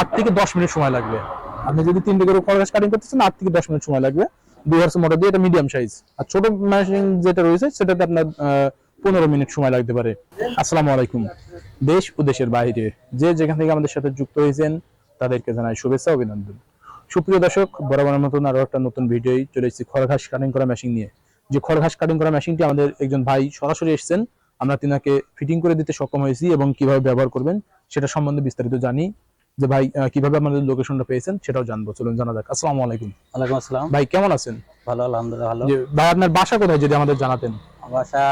আট থেকে দশ মিনিট সময় লাগবে। আপনি যদি তিনটে করে ঘাস কাটিং করতেছেন, আট থেকে দশ মিনিট সময় লাগবে। দুই হাজার মোটর দিয়ে এটা মিডিয়াম সাইজ আর ছোট মেশিন যেটা রয়েছে, সেটাতে আপনার পনেরো মিনিট সময় লাগতে পারে। আসসালামু আলাইকুম। দেশ ও দেশের বাইরে যে যেখান থেকে আমাদের সাথে যুক্ত হয়েছেন, তাদেরকে জানাই শুভেচ্ছা অভিনন্দন। সুপ্রিয় দর্শক, বরাবরের মতন আরও একটা নতুন ভিডিওই চলে এসেছি খড় ঘাস কাটিং করা মেশিন নিয়ে। যে খড় ঘাস কাটিং করা মেশিনটি আমাদের একজন ভাই সরাসরি এসেছেন। আমরা তিনাকে ফিটিং করে দিতে সক্ষম হয়েছি এবং কীভাবে ব্যবহার করবেন, সেটা সম্বন্ধে বিস্তারিত জানি। যে ভাই কীভাবে আমাদের লোকেশনটা পেয়েছেন সেটাও জানব। চলুন জানা যাক। আসসালামু আলাইকুম। ওয়ালাইকুম আসসালাম। ভাই কেমন আছেন? ভালো আলহামদুলিল্লাহ ভালো। ভাই আপনার বাসা কোথায় যদি আমাদের জানাতেন? বাসা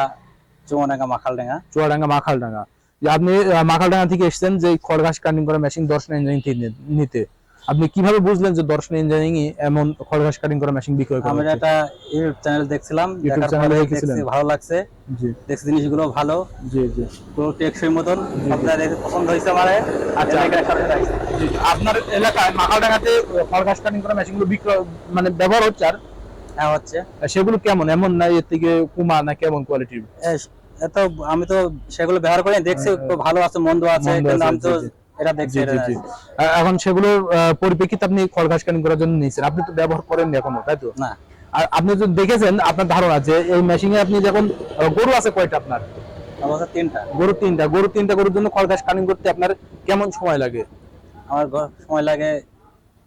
চুয়াডাঙ্গা মাখালডাঙ্গা। চুয়াডাঙ্গা মাখালডাঙ্গা। আপনি মাখালডাঙ্গা থেকে এসেছেন যে খড়ঘাস খড় কাটিং করা মেশিন দর্শন ইঞ্জিনিয়ারিং নিতে। আপনি কীভাবে বুঝলেন যে দর্শন ইঞ্জিনিয়ারিং এমন খড় কাটিং করা মেশিন বিক্রয় করা আমি হচ্ছে? একটা ইউটিউব চ্যানেল দেখছিলাম ইউটিউব চ্যানেলে পরে দেখেছিলেন? দেখছি ভালো লাগছে। জি। দেখছি জিনিসগুলো ভালো। জি জি। পুরো টেকসই মতন আপনার পছন্দ হয়েছে আমার আচ্ছা। আপনার এলাকায় মাখালডাঙ্গাতে খড় ঘাস কাটিং করা মেশিনগুলো বিক্রয় মানে ব্যবহার হচ্ছে আর? হ্যাঁ হচ্ছে। সেগুলো কেমন? এমন না এর থেকে কুমা না কেমন কোয়ালিটির এত আমি তো সেগুলো ব্যবহার করে দেখছি হ্যাঁ, একটু ভালো আছে মন্দ আছে কিন্তু আমি তো। এটা দেখছি এখন সেগুলোর পরিপ্রেক্ষিতে আপনি খড় ঘাস কাটিং করার জন্য নিয়েছেন। আপনি তো ব্যবহার করেননি এখনও তাই তো? না। আর আপনি যদি দেখেছেন আপনার ধারণা যে এই মেশিনে আপনি যখন গরু আছে কয়টা আপনার? আমার তিনটা। গরু তিনটা। গরু তিনটা গরুর জন্য খড় ঘাস কাটিং করতে আপনার কেমন সময় লাগে? আমার সময় লাগে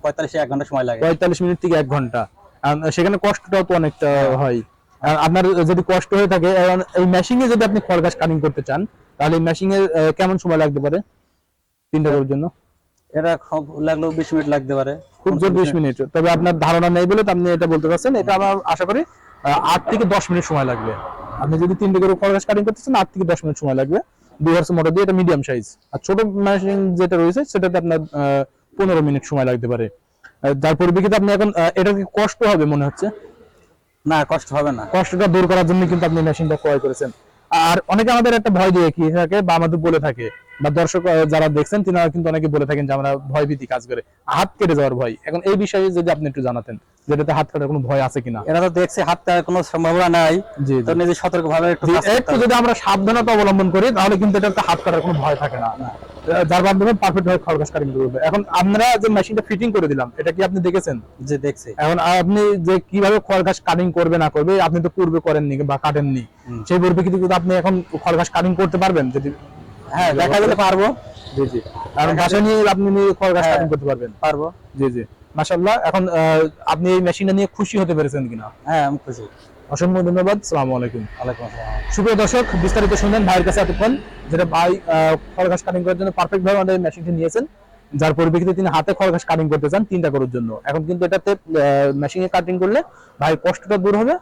পঁয়তাল্লিশ এক ঘণ্টা সময় লাগে। পঁয়তাল্লিশ মিনিট থেকে এক ঘণ্টা। সেখানে কষ্টটাও তো অনেকটা হয়। আপনার যদি কষ্ট হয়ে থাকে এই মেশিনে যদি আপনি খড় ঘাস কাটিং করতে চান তাহলে এই মেশিনে কেমন সময় লাগতে পারে? তিনটা গরুর জন্য? এটা খুব লাগলেও বিশ মিনিট লাগতে পারে। খুব জোর বিশ মিনিট। তবে আপনার ধারণা নেই বলে আপনি এটা বলতে পারছেন এটা আমার আশা করি আট থেকে দশ মিনিট সময় লাগবে। আপনি যদি তিনটে করে খরচ কাটিং করতেছেন আট থেকে দশ মিনিট সময় লাগবে। দুই হাজার মোটর দিয়ে এটা মিডিয়াম সাইজ আর ছোট মেশিন যেটা রয়েছে সেটাতে আপনার পনেরো মিনিট সময় লাগতে পারে। যার পরিপ্রেক্ষিতে আপনি এখন এটা কি কষ্ট হবে মনে হচ্ছে? না কষ্ট হবে না। কষ্টটা দূর করার জন্য কিন্তু আপনি মেশিনটা ক্রয় করেছেন। আর অনেকে আমাদের একটা ভয় দিয়ে কি থাকে বা আমাদের বলে থাকে। বা দর্শক যারা দেখছেন তিনারা কিন্তু অনেকে বলে থাকেন যে আমরা ভয় ভীতি কাজ করে। হাত কেটে যাওয়ার ভয়। এখন এই বিষয়ে যদি আপনি একটু জানাতেন যেটাতে হাত কাটার কোনো ভয় আছে কিনা। এরা তো দেখছে হাত কাটার কোনো সম্ভাবনা নাই। জি তো নিজে সতর্ক ভাবে একটু। যদি আমরা সাবধানতা অবলম্বন করি তাহলে কিন্তু এটা হাত কাটার কোনো ভয় থাকে না। যার মাধ্যমে পারফেক্ট ভাবে খরগাস কাটিং করবে। এখন আমরা যে মেশিনটা ফিটিং করে দিলাম এটা কি আপনি দেখেছেন? যে দেখছি। এখন আপনি যে কীভাবে খড়ঘাস কাটিং করবে না করবে আপনি তো পূর্বে করেননি বা কাটেননি। সেই পরিপ্রেক্ষিতে কিন্তু আপনি এখন খড়ঘাস কাটিং করতে পারবেন যদি হ্যাঁ দেখা গেলে পারব। জি জি। কারণ নিয়ে আপনি হ্যাঁ। কাটিং করতে পারবেন। পারব। জি জি। মাশাআল্লাহ এখন আপনি এই মেশিনটা নিয়ে খুশি হতে পেরেছেন কিনা? হ্যাঁ আমি খুশি। অসংখ্য ধন্যবাদ। সালামু আলাইকুম। আসসালাম সুপ্রিয় দর্শক, বিস্তারিত শুনলেন ভাইয়ের কাছে এতক্ষণ যেটা ভাই খড়ঘাস কাটিং করার জন্য পারফেক্ট ভাবে আমাদের মেশিনটি নিয়েছেন। যার পরিপ্রেক্ষিতে তিনি হাতে খড়ঘাস কাটিং করতে চান তিনটা করার জন্য। এখন কিন্তু এটাতে মেশিনে কাটিং করলে ভাই কষ্টটা দূর হবে,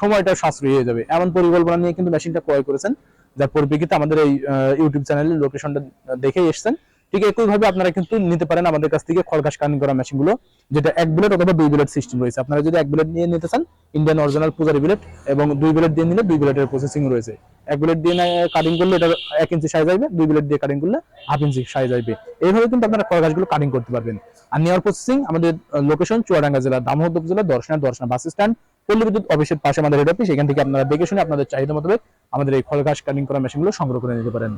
সময়টা সাশ্রয়ী হয়ে যাবে। এমন পরিকল্পনা নিয়ে কিন্তু মেশিনটা ক্রয় করেছেন, যার পরিপ্রেক্ষিতে আমাদের এই ইউটিউব চ্যানেলের লোকেশনটা দেখে এসেছেন। ঠিক একই ভাবে আপনারা কিন্তু নিতে পারেন আমাদের কাছ থেকে খড়ঘাস কাটিং করা মেশিনগুলো যেটা এক বুলেট অথবা দুই বুলেট সিস্টেম রয়েছে। আপনারা যদি এক বুলেট নিয়ে নিতে চান ইন্ডিয়ান অরিজিনাল পূজারি বুলেট এবং দুই বুলেট দিয়ে নিলে দুই বুলেটের প্রসেসিং রয়েছে। এক বুলেট দিয়ে কাটিং করলে এটা এক ইঞ্চি সাইজ আসবে, দুই বুলেট দিয়ে কাটিং করলে হাফ ইঞ্চি সাইজ আসবে। এইভাবে কিন্তু আপনারা খড়গাছগুলো কাটিং করতে পারবেন। আর নেওয়ার প্রসেসিং আমাদের লোকেশন চুয়াডাঙ্গা জেলা, দামোদর জেলা, দর্শনা দর্শনা বাস স্ট্যান্ড পল্লী বিদ্যুৎ অফিসের পাশে আমাদের হেড অফিস এখান থেকে আপনারা দেখে শুনে আপনাদের চাহিদা মোতাবেক আমাদের এই খড়গাছ কাটিং করা মেশিনগুলো সংগ্রহ করে নিতে পারেন।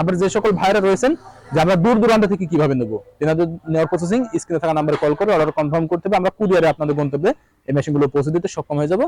আপনার যে সকল ভাইরা রয়েছেন, যে আমরা দূর দূরান্ত থেকে কীভাবে নেব? তেনাদের নেওয়ার প্রসেসিং স্ক্রিনে থাকা নাম্বারে কল করে অর্ডার কনফার্ম করতে হবে। আমরা কুরিয়ারে আপনাদের গন্তব্যে এই মেশিনগুলো পৌঁছে দিতে সক্ষম হয়ে যাব।